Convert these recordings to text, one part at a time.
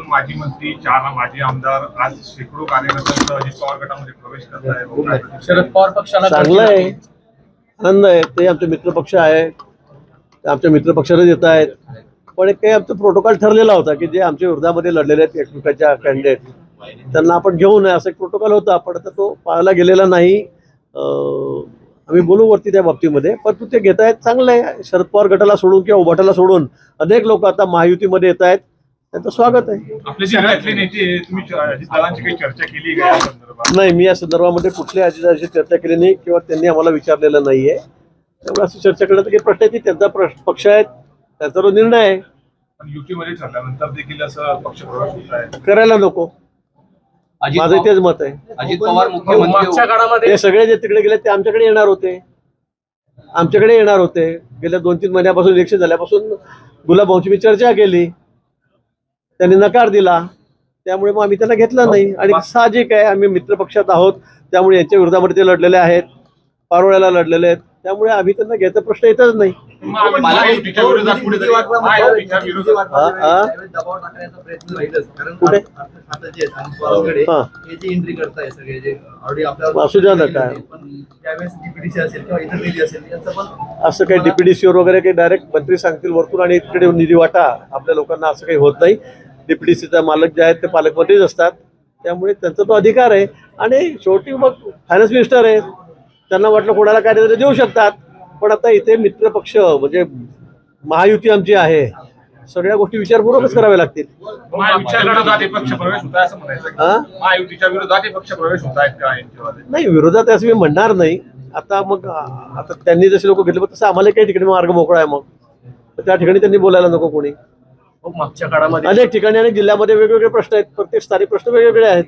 दोन माजी मंत्री चार माजी आमदार आज शेकडो कार्यकर्त्यांसह अजित पवार गटामध्ये प्रवेश करत आहे शरद पवार पक्षाला चांगलं आहे. आनंद आहे. ते आमचे मित्रपक्ष आहे. ते आमच्या मित्रपक्षालाच येत आहेत. पण एक काही आमचा प्रोटोकॉल ठरलेला होता की जे आमच्या विरोधामध्ये लढलेले आहेत एकमेकाच्या कॅन्डिडेट त्यांना आपण घेऊ नये असं एक प्रोटोकॉल होता. पण आता तो पाळला गेलेला नाही. आम्ही बोलू वरती त्या बाबतीमध्ये. परंतु ते घेत आहेत चांगलं आहे. शरद पवार गटाला सोडून किंवा उभाटाला सोडून अनेक लोक आता महायुतीमध्ये येत आहेत त्यांचं स्वागत आहे. आपले जिल्ह्यातले नेते तुम्ही च- अजित दादांची काही चर्चा केली का या संदर्भात? नाही मी या संदर्भामध्ये कुठल्या अजिताशी चर्चा केली नाही किंवा त्यांनी आम्हाला विचारलेलं नाहीये. त्यामुळे असं चर्चा करण्यात काही प्रश्न आहे की त्यांचा पक्ष आहे त्यांचा तो निर्णय आहे. पण युतीमध्ये ठरल्यानंतर देखील असं पक्ष प्रवेश होत आहे. करायला नको. अजित माझं तेच मत आहे. अजित पवार हो, मागच्या मुख्यमंत्री काळामध्ये ते सगळे जे तिकडे गेले ते आमच्याकडे येणार होते. आमच्याकडे येणार होते. गेल्या दोन तीन महिन्यापासून इलेक्शन झाल्यापासून गुलाबभाऊची मी चर्चा केली. त्यांनी नकार दिला. त्यामुळे मग आम्ही त्यांना घेतलं नाही. आणि साहजिक आहे आम्ही मित्रपक्षात आहोत त्यामुळे यांच्या विरोधामध्ये ते लढलेले आहेत. पारोळ्याला लढलेले आहेत. त्यामुळे आम्ही त्यांना घ्यायचा प्रश्न येतच नाही. मग महायुतीच्या विरोधात कुठेतरी महायुतीच्या विरोधात हा, हा. दबाव टाकण्याचा प्रयत्न राहीलच. कारण कुठे? आता जे आहेत, आणि पवारकडे हा. हे जे एंट्री करताय सगळे जे ऑलरेडी आपल्याला असू द्या ना काय. पण त्यावेळेस डीपीडीसी असेल किंवा इतर निधी असेल यांचं पण असं काही डीपीडीसीवर वगैरे काही डायरेक्ट मंत्री सांगतील वरतून आणि इकडे निधी वाटा. आपल्या लोकांना असं काही होत नाही. डीपीडीसीचा मालक जे आहेत ते पालकमंत्रीच असतात. त्यामुळे त्यांचा तो अधिकार आहे. आणि शेवटी मग फायनान्स मिनिस्टर आहे त्यांना वाटलं कोणाला काहीतरी देऊ शकतात. पण आता इथे मित्रपक्ष म्हणजे महायुती आमची आहे. सगळ्या गोष्टी विचारपूर्वकच कराव्या लागतील. पक्ष पक्ष नाही विरोधात असं मी म्हणणार नाही. आता मग आता त्यांनी जसे लोक घेतले तसं आम्हाला काही ठिकाणी मार्ग मोकळा आहे मग. तर त्या ठिकाणी त्यांनी बोलायला नको कोणी. मागच्या काळामध्ये अनेक ठिकाणी अनेक जिल्ह्यामध्ये वेगवेगळे प्रश्न आहेत प्रत्येक स्थानिक प्रश्न वेगवेगळे आहेत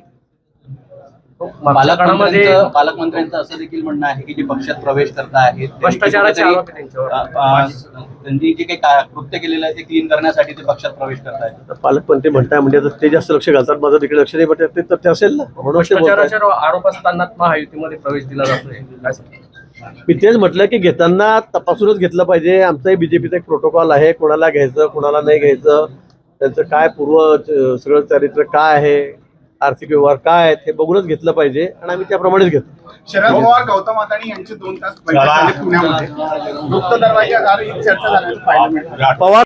मागच्या काळामध्ये पालकमंत्र्यांचं पालकमंत्र्यांचं असं देखील म्हणणं आहे की जे पक्षात प्रवेश करत आहेत त्यांनी भ्रष्टाचाराचे कुठेतरी, आरोप आहे त्यांच्यावर. अ, अ, त्यांनी जे काही का- कृत्य केलेलं आहे ते क्लीन करण्यासाठी ते पक्षात प्रवेश करत आहेत आता पालकमंत्री म्हणताय म्हणजे आता ते जास्त लक्ष घालतात माझं तिकडे लक्ष नाही पण ते तथ्य असेल ना म्हणून ते बोलतायत. भ्रष्टाचाराच्या आरोप असताना महायुतीमध्ये प्रवेश दिला जातोय काय सांगता? मी तेच म्हटलं की घेताना तपासूनच घेतलं पाहिजे. आमचाही बीजेपीचा एक प्रोटोकॉल आहे. कोणाला घ्यायचं कोणाला नाही घ्यायचं त्यांचं काय पूर्व सगळं चारित्र्य काय आहे आर्थिक व्यवहार काय आहेत हे बघूनच घेतलं पाहिजे आणि आम्ही त्याप्रमाणेच घेतो. शरद पवार गौतम अदाणी यांचे दोन तास बैठक झाली पुण्यामध्ये. गुप्त दरवाजा आधारे चर्चा झाल्याचं पाहायला मिळालं पवार